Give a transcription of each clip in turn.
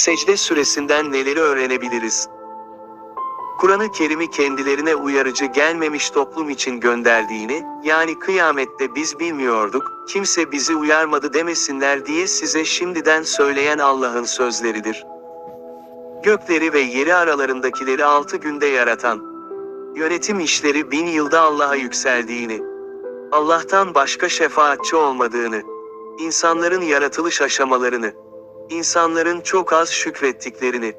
Secde suresinden neleri öğrenebiliriz? Kur'an-ı Kerim'i kendilerine uyarıcı gelmemiş toplum için gönderdiğini, yani kıyamette biz bilmiyorduk, kimse bizi uyarmadı demesinler diye size şimdiden söyleyen Allah'ın sözleridir. Gökleri ve yeri aralarındakileri altı günde yaratan, yönetim işleri bin yılda Allah'a yükseldiğini, Allah'tan başka şefaatçi olmadığını, insanların yaratılış aşamalarını, insanların çok az şükrettiklerini,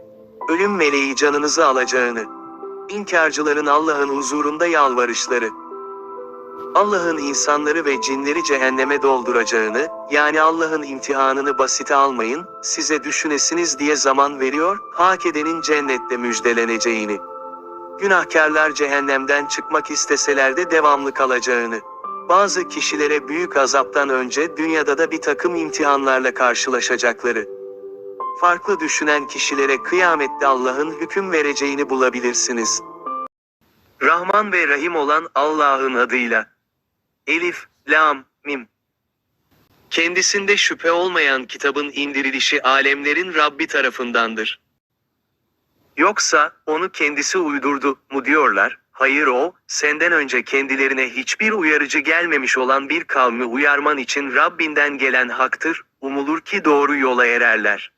ölüm meleği canınızı alacağını, inkarcıların Allah'ın huzurunda yalvarışları, Allah'ın insanları ve cinleri cehenneme dolduracağını, yani Allah'ın imtihanını basite almayın, size düşünesiniz diye zaman veriyor, hak edenin cennette müjdeleneceğini. Günahkarlar cehennemden çıkmak isteseler de devamlı kalacağını. Bazı kişilere büyük azaptan önce dünyada da bir takım imtihanlarla karşılaşacakları. Farklı düşünen kişilere kıyamette Allah'ın hüküm vereceğini bulabilirsiniz. Rahman ve Rahim olan Allah'ın adıyla. Elif, Lam, Mim. Kendisinde şüphe olmayan kitabın indirilişi alemlerin Rabbi tarafındandır. Yoksa, onu kendisi uydurdu, mu diyorlar, hayır o, senden önce kendilerine hiçbir uyarıcı gelmemiş olan bir kavmi uyarman için Rabbinden gelen haktır, umulur ki doğru yola ererler.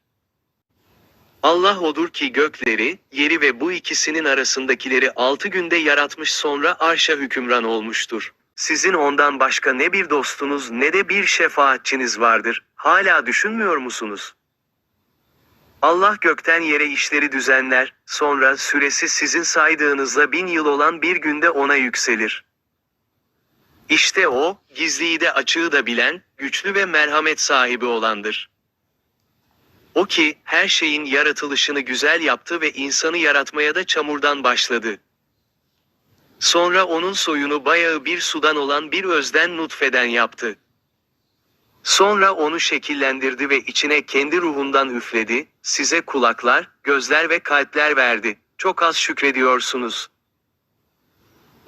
Allah odur ki gökleri, yeri ve bu ikisinin arasındakileri altı günde yaratmış sonra arşa hükümran olmuştur. Sizin ondan başka ne bir dostunuz ne de bir şefaatçiniz vardır, hala düşünmüyor musunuz? Allah gökten yere işleri düzenler, sonra süresi sizin saydığınızla bin yıl olan bir günde ona yükselir. İşte o, gizliyi de açığı da bilen, güçlü ve merhamet sahibi olandır. O ki, her şeyin yaratılışını güzel yaptı ve insanı yaratmaya da çamurdan başladı. Sonra onun soyunu bayağı bir sudan olan bir özden nutfeden yaptı. Sonra onu şekillendirdi ve içine kendi ruhundan üfledi, size kulaklar, gözler ve kalpler verdi. Çok az şükrediyorsunuz.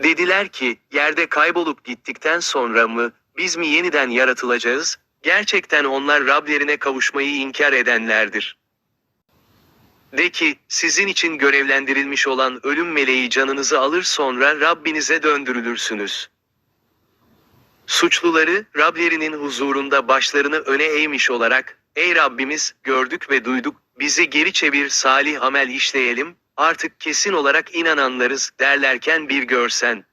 Dediler ki, yerde kaybolup gittikten sonra mı, biz mi yeniden yaratılacağız? Gerçekten onlar Rablerine kavuşmayı inkar edenlerdir. De ki, sizin için görevlendirilmiş olan ölüm meleği canınızı alır sonra Rabbinize döndürülürsünüz. Suçluları, Rablerinin huzurunda başlarını öne eğmiş olarak, Ey Rabbimiz, gördük ve duyduk, bizi geri çevir salih amel işleyelim, artık kesin olarak inananlarız, derlerken bir görsen.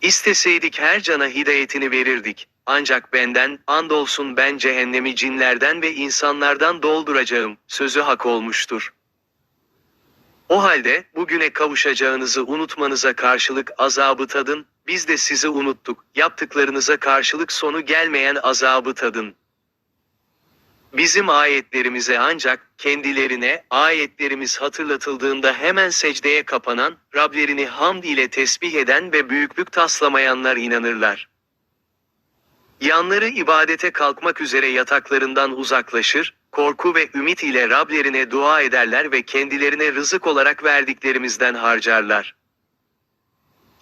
İsteseydik her cana hidayetini verirdik, ancak benden, andolsun ben cehennemi cinlerden ve insanlardan dolduracağım, sözü hak olmuştur. O halde, bugüne kavuşacağınızı unutmanıza karşılık azabı tadın, biz de sizi unuttuk, yaptıklarınıza karşılık sonu gelmeyen azabı tadın. Bizim ayetlerimize ancak, kendilerine, ayetlerimiz hatırlatıldığında hemen secdeye kapanan, Rablerini hamd ile tesbih eden ve büyüklük taslamayanlar inanırlar. Yanları ibadete kalkmak üzere yataklarından uzaklaşır, korku ve ümit ile Rablerine dua ederler ve kendilerine rızık olarak verdiklerimizden harcarlar.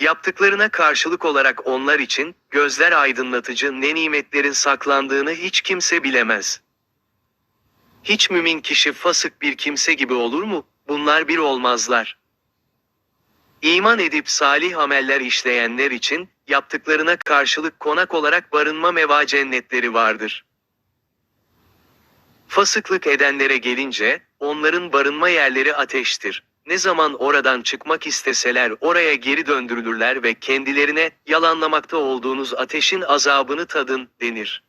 Yaptıklarına karşılık olarak onlar için, gözler aydınlatıcı ne nimetlerin saklandığını hiç kimse bilemez. Hiç mümin kişi fasık bir kimse gibi olur mu? Bunlar bir olmazlar. İman edip salih ameller işleyenler için, yaptıklarına karşılık konak olarak barınma meva cennetleri vardır. Fasıklık edenlere gelince, onların barınma yerleri ateştir. Ne zaman oradan çıkmak isteseler oraya geri döndürülürler ve kendilerine, yalanlamakta olduğunuz ateşin azabını tadın, denir.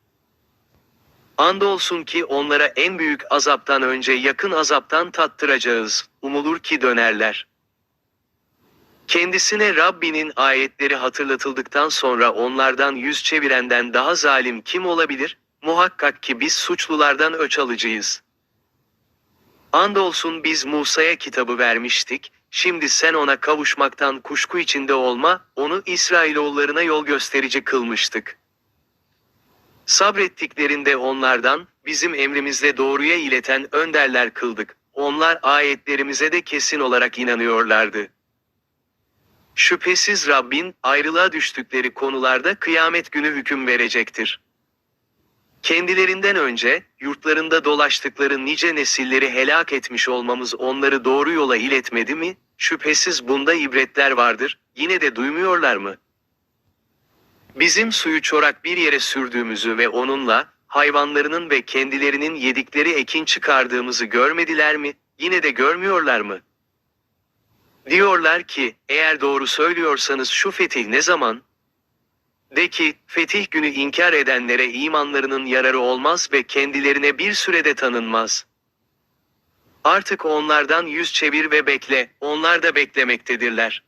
Andolsun ki onlara en büyük azaptan önce yakın azaptan tattıracağız, umulur ki dönerler. Kendisine Rabbinin ayetleri hatırlatıldıktan sonra onlardan yüz çevirenden daha zalim kim olabilir? Muhakkak ki biz suçlulardan öç alıcıyız. Andolsun biz Musa'ya kitabı vermiştik, şimdi sen ona kavuşmaktan kuşku içinde olma, onu İsrailoğullarına yol gösterici kılmıştık. Sabrettiklerinde onlardan, bizim emrimizle doğruya ileten önderler kıldık. Onlar ayetlerimize de kesin olarak inanıyorlardı. Şüphesiz Rabbin, ayrılığa düştükleri konularda kıyamet günü hüküm verecektir. Kendilerinden önce, yurtlarında dolaştıkları nice nesilleri helak etmiş olmamız onları doğru yola iletmedi mi? Şüphesiz bunda ibretler vardır, yine de duymuyorlar mı? Bizim suyu çorak bir yere sürdüğümüzü ve onunla, hayvanlarının ve kendilerinin yedikleri ekin çıkardığımızı görmediler mi? Yine de görmüyorlar mı? Diyorlar ki, eğer doğru söylüyorsanız şu fetih ne zaman? De ki, fetih günü inkar edenlere imanlarının yararı olmaz ve kendilerine bir sürede tanınmaz. Artık onlardan yüz çevir ve bekle, onlar da beklemektedirler.